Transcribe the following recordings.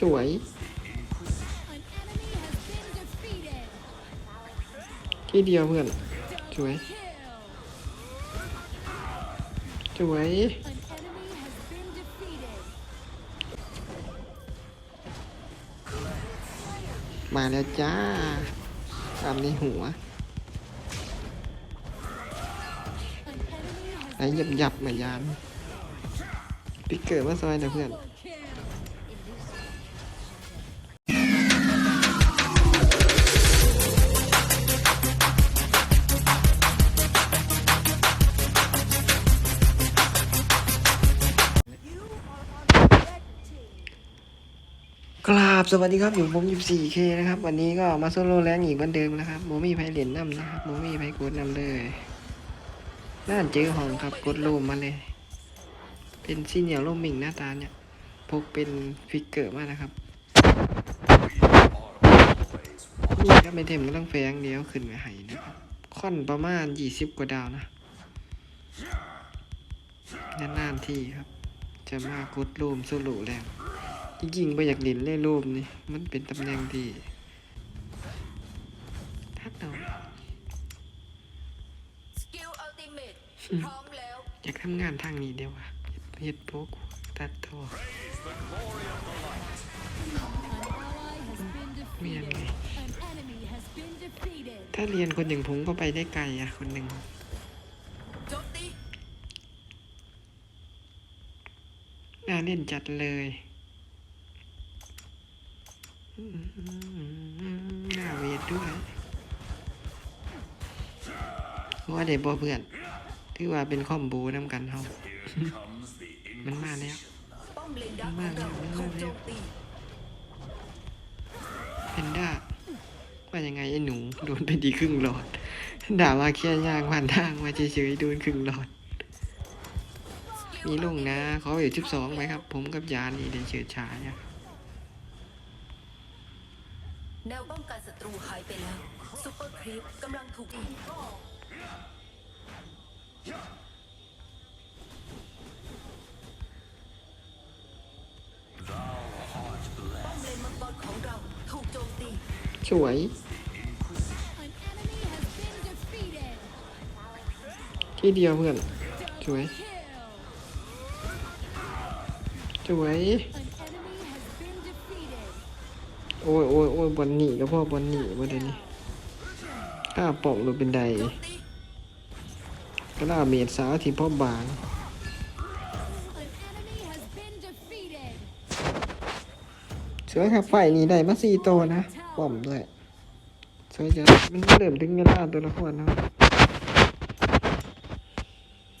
สวย ที่เดียวเพื่อน สวย สวย มาแล้วจ้าตามในหัวไอ้หยับหยับมายานพิกเกิดว่าซอยนะเพื่อน สวัสดีครับ อยู่ผม 14K นะครับ วันนี้ก็มาโซโล่แรงอีกเหมือนเดิมนะครับโมมี่ไพเหรียญนำนะครับโมมี่ไพกดนำเลยน่าเจอห้องครับกดโลมมาเลย เป็นซีเนียร์โลมิงหน้าตาเนี่ย พกเป็นฟิกเกอร์มานะครับนี่ก็ไม่เต็มก็ต้องแฟงเดียวขึ้นไปให้นะครับ ค่อนประมาณ 20 กว่าดาวนะนานๆที่ครับ จะมากดโลมโซโล่แรง จริงๆไปอยากเล่นเล่นรูปนี่มันเป็นตำแหน่งที่ทัดเอาสกิลอัลติเมทพร้อมแล้วอยากทำงานทางนี้เดียวอะเฮ็ดโปกตัดต่อ An ally has been เรียน defeated. ไง An enemy has been defeated. ถ้าเรียนคนอย่างผมก็ไปได้ไกลอะคนหนึ่งโจมตีน่าเล่นจัดเลย น่าเวทด้วยว่าเด็บเพื่อนถือว่าเป็นคอมโบน้ำกันเฮามันมาแล้วป้อมเลนดักของเราถูกโจมตีเพนด้าว่ายังไงไอ้หนูโดนไปดีครึ่งหลอด ด่าว่าแค่ย่างผ่านทางมาเฉยๆโดนครึ่งหลอด มีลงนะเขาอยู่สิบสองไหมครับ ผมกับยานี่เดินเฉิดฉายอะ แนวป้องกันศัตรูหายไปแล้วซูเปอร์ครีปกำลังถูกยิงป้อมเลนมังกรของเราถูกโจมตี สวย An enemy has been defeated. ที่เดียวเพื่อนสวย Kill. สวย โอ้ยโอ้ยโอ้ยบอลหนีกับพ่อบอลหนีมาเดี๋ยวนี้ก้าป่องหรือเป็นใดโจมตีก็ล่าเมดสาวที่พ่อบาง An enemy has been defeated. สวยครับไฟนี้ได้มาสี่ตัวนะป้อมด้วยสวยจังมันเริ่มถึงเวลาตัวละครแล้ว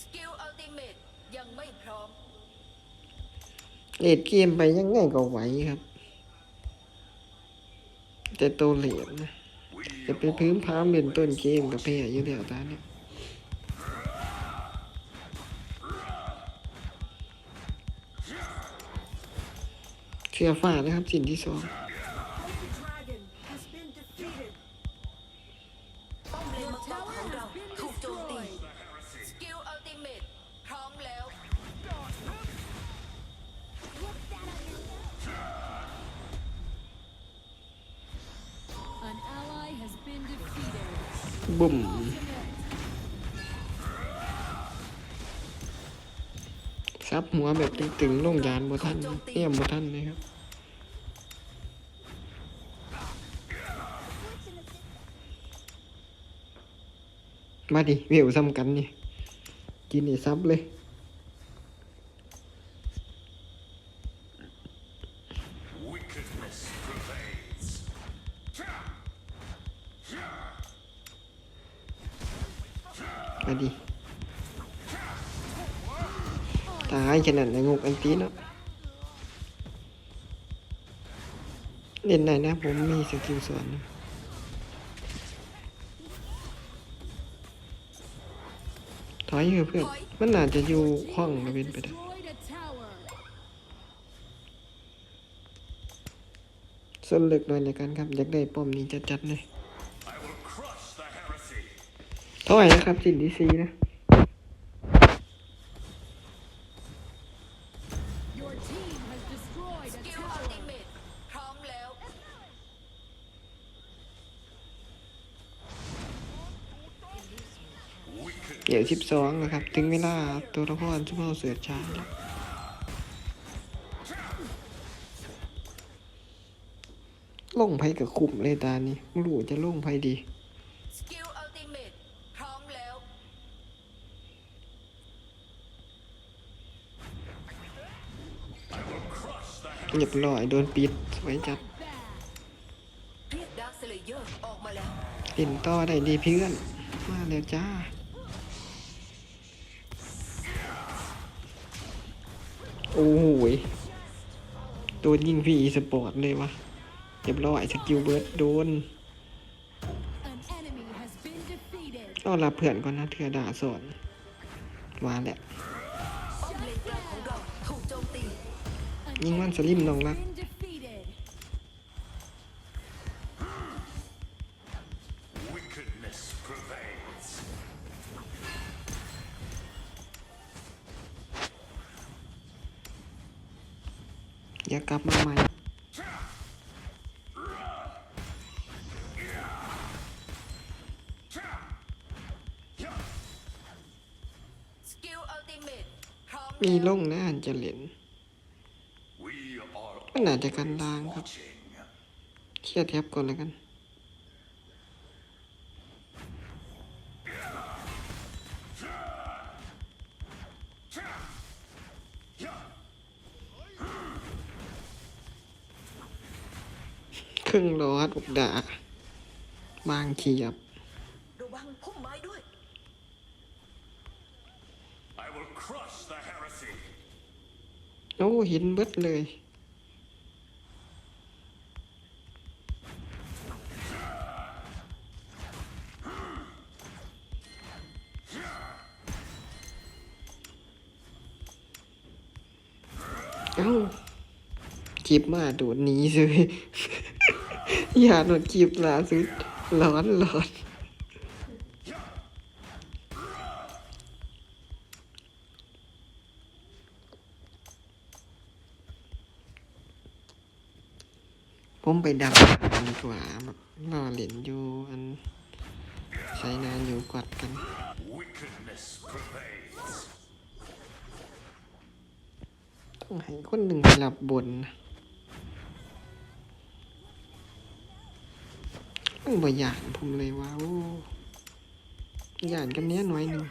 สกิลอัลติเมทยังไม่พร้อมเลดเกมไปยังไงก็ไหวครับ แต่ตัวเหรียญนะจะไปพื้นพามเป็นต้นเกมกับเพยอยู่แล้วตาเนี่ยเชื่อฟ้านะครับสิ่งที่สอง บุ่มซับหัวแบบตึงๆลงยานบ่ทันเอี่ยมบ่ทันเลยครับมาดิเวลซ้ำกันนี่กินไอ้ซับเลย มาดิ ตายขนาดในงกอันตีเนาะ เล่นไหนนะผมมีสกิลสอนนะถอยเถอเพื่อน มันน่าจะอยู่ห้องมาเป็นไปได้ส้นเลือกหน่อยในการครับ อยากได้ป้อมนี้จัดๆเลย เท่าไหร่นะครับสินดีซีนะเกี่ยวสิบสองนะครับ ถึงเวลาตัวละครชุมเอาเสือชาล่งไพ่กับคุมเลยตานี้ไม่รู้จะล่งไพ่ดี สกิลอัลติเมตพร้อมแล้ว เรียบร้อยโดนปิดสวยจัดเล่นต่อได้ดีเพื่อน มาแล้วจ้าโอ้โหยโดนยิงพี่สปอร์ตเลยวะเรียบร้อยสกิลเบิร์ดโดนต้อนรับเพื่อนก่อนนะเถื่อด่าสอนมาแหละ ยิงมัน enemy สลิมน้องรัก been defeated. Wickedness prevails. อย่ากลับมาใหม่สกิลอัลติเมตพร้อมมีแล้วลงนะอันจะเล่น We are ก็น่าจะกันดางครับ watching. เคลียร์แท็บก่อนแล้วกัน ครึ่งรอดอุกดาบางเขียบระวังพุ่มไม้ด้วย I will crush the heresy. โอ้เห็นเบิดเลย เอ้าจีบมาโดดหนีเลยอย่าโดดจีบล่าสุดร้อนร้อนผมไปดับดีกว่าแบบรอเหรียญอยู่อันใช้นานอยู่กอดกัน ต้องให้คนหนึ่งไปรับบนนะมันบ่หยานผมเลยว่าโอ้หยานกันเนี้ยน่อยหนึ่ง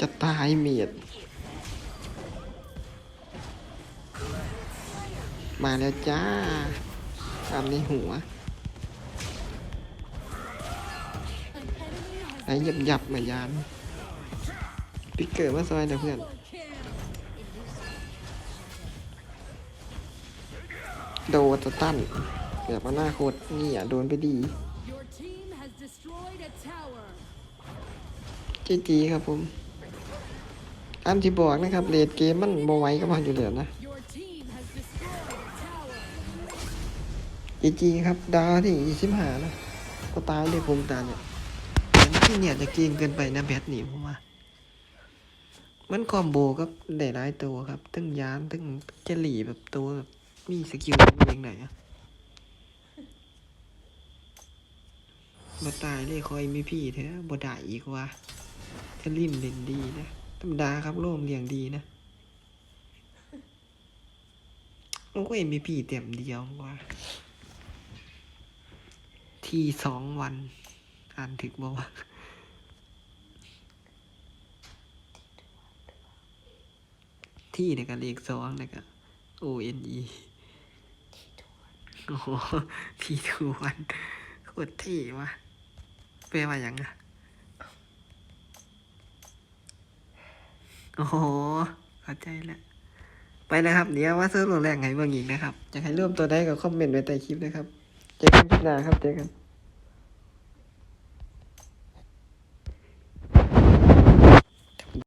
จะตายเมียด มาแล้วจ้าตามในหัวไอ้หยับหยับมายานปิกเกอร์มาซอยนะเพื่อนโดนสตันแบบว่าหน้าโคตรนี่อะโดนไปดีจีจีครับผมอันที่บอกนะครับเลดเกมมันโมไว้ก็มาอยู่แล้วนะ จีจีครับ ดาที่ยี่สิบหานะก็ตายเลยผมตาเนี่ยแต่ที่เนี่ยจะเก่งเกินไปนะแบทนี่ผมว่า มันคอมโบก็ได้หลายตัวครับตั้งยานตั้งเจลี่แบบตัวแบบมีสกิลมีอย่างไหนอะมาตายเลยคอยมีพี่เถอะบ่ได้อีกว่าถ้าริมเล่นดีนะธรรมดาครับโล่มเลี้ยงดีนะมันก็เอ็มพีพีเต็มเดียวว่า ที่สองวัน อ่านถึกบอกว่าที่เนี่ยก็เลขสองนะก็ O N E โอ้โหทีทวนโคตรเท่วะแปลว่าอย่างอะโอ้โหเข้าใจแล้วไปนะครับ เดี๋ยวว่าเซิร์ฟโรงแรงให้เบิ่งอีกนะครับอยากให้ร่วมตัวได้ก็คอมเมนต์ไว้ใต้คลิปนะครับ เจอกันคลิปหน้าครับเจอกัน